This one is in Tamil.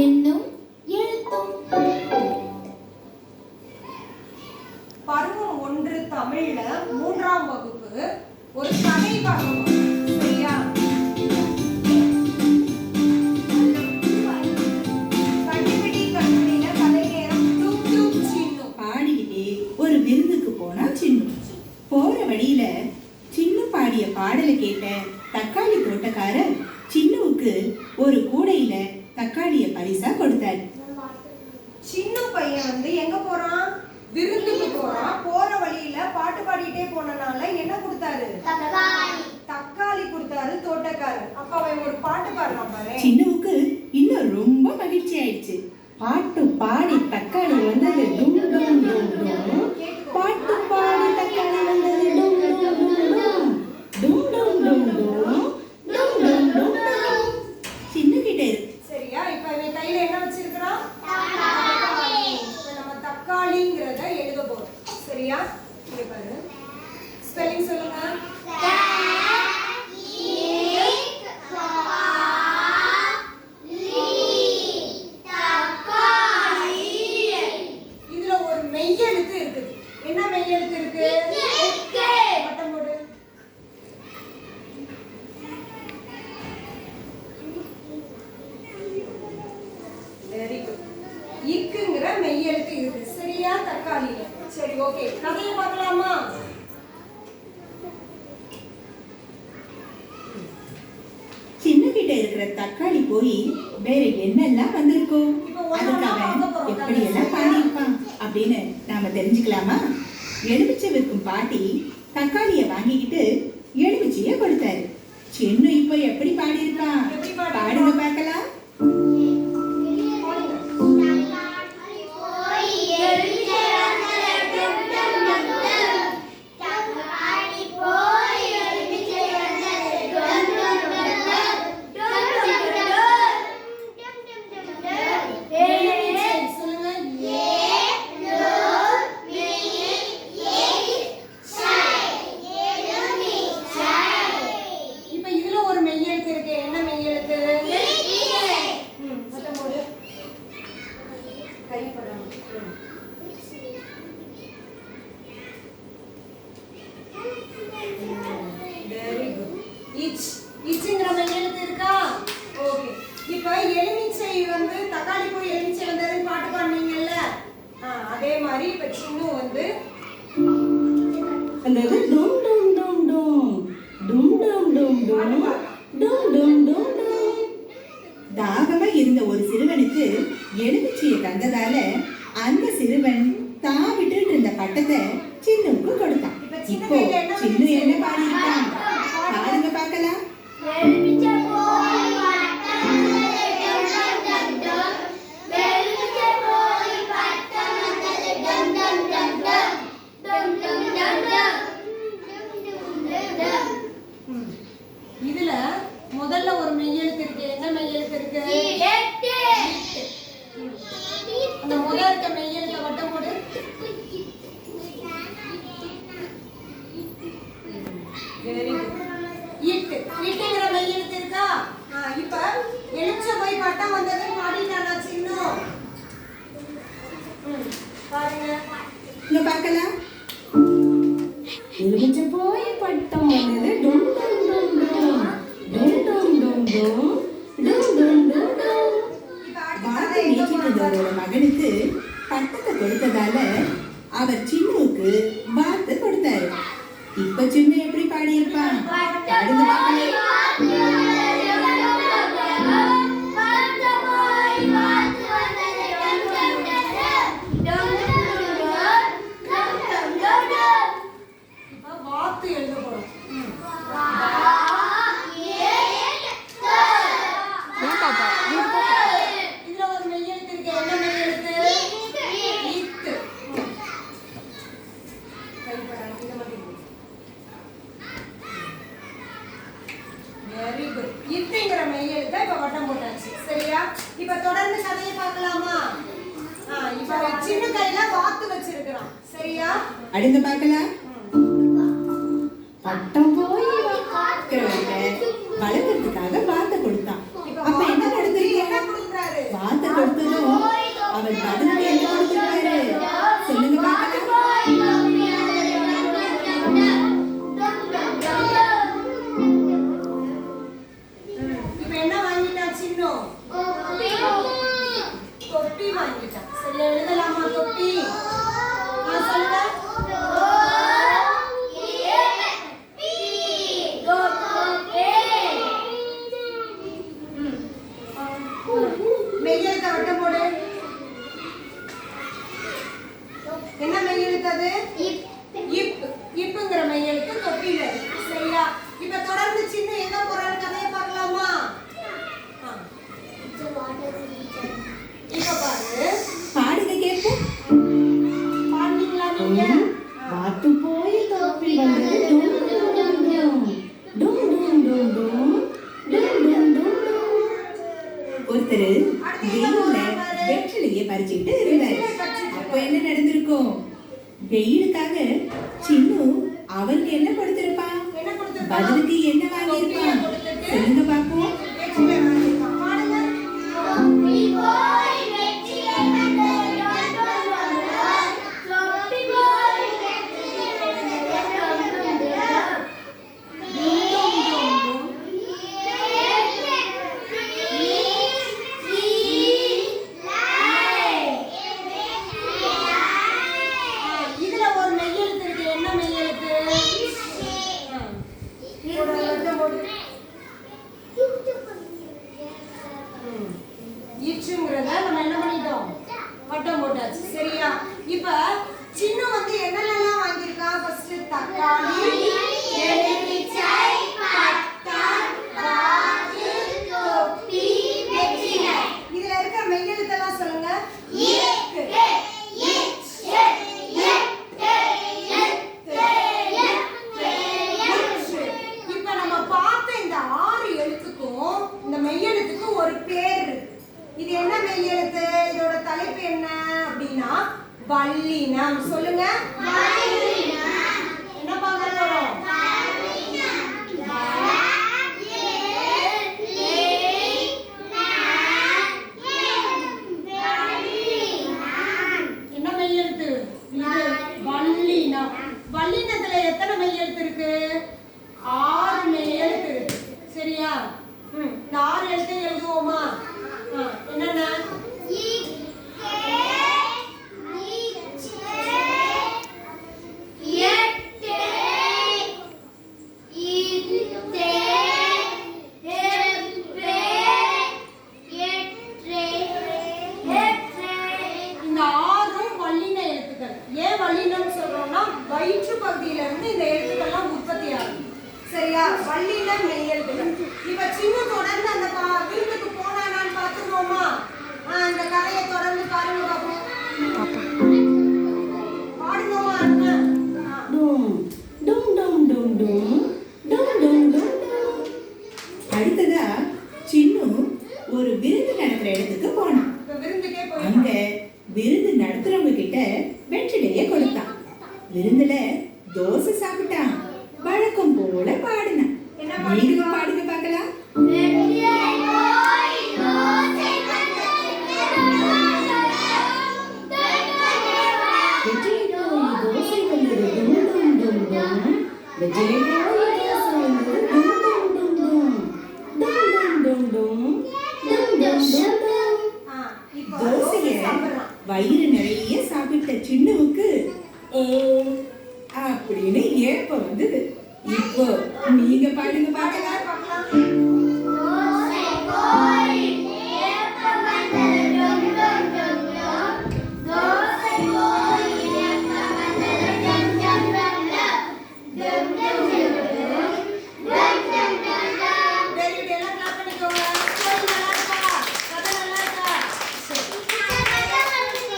என்னும் எழுத்தும். பருவம் ஒன்று தமிழ்ல மூன்றாம் வகுப்பு. ஒரு கதை பருவம். சரியா? போற வழியில சின்ன பாடிய பாடலை கேட்ட தக்காளி தோட்டக்காரர் விருந்துக்கு போனா போற வழியில பாட்டு பாடிட்டே போனனால என்ன கொடுத்தாரு? தக்காளி. கொடுத்தாரு தோட்டக்காரர். அப்ப அவன் ஒரு பாட்டு பாடுறான் பாரு சின்னவுக்கு இன்னும் ரொம்ப மகிழ்ச்சி ஆயிடுச்சு பாட்டு பாடி தக்காளி வந்தது நாற்காலி சரி ஓகே கதையை பார்க்கலாமா? இருக்கிற தக்காளி போய் வேற என்னெல்லாம் வந்திருக்கும்? அதுக்காக எப்படி எல்லாம் பாடியிருப்பான் அப்படின்னு நாம தெரிஞ்சுக்கலாமா? எலுமிச்சை விற்கும் பாட்டி தக்காளியை வாங்கிக்கிட்டு கருவி பட்சினும் டும் டும் டும் டும். டும் டும் தாகமா இருந்த ஒரு சிறுவனுக்கு எலுமிச்சியை தந்ததால அந்த சிறுவன் தாவிட்டு விட்டு இருந்த பட்டத்தை சின்னுக்கு கொடுத்தான். இப்போ ഒരുമിച്ച് പോയി പട്ടം கதையை பார்க்கலாமா? இப்ப சின்ன கையில வாத்து வச்சிருக்கிறான். சரியா? அடிந்து பார்க்கல? பட்டம் ஒருத்தர் வெயில வெற்றிலையை பறிச்சுக்கிட்டு இருந்தாரு. அப்ப என்ன நடந்திருக்கும்? வெயிலுக்காக சின்னு அவருக்கு என்ன கொடுத்திருப்பா பதிலுக்கு என்ன என்ன அப்படின்னா வல்லினம் சொல்லுங்க. என்னன்னு சொல்றோம்னா வயிற்று பகுதியில இருந்து இந்த எழுத்துக்கள்லாம் உற்பத்தி ஆகும் சரியா? வள்ளியில மெய்யெழுத்துகள் இப்ப சின்ன தொடர்ந்து அந்த விருந்துக்கு போனானான்னு பாத்துக்கோமா அந்த கதையை தொடர்ந்து பாருங்க பாப்போம் நீங்க வயிறு நிறைய சாப்பிட்ட சின்னவுக்கு ஓ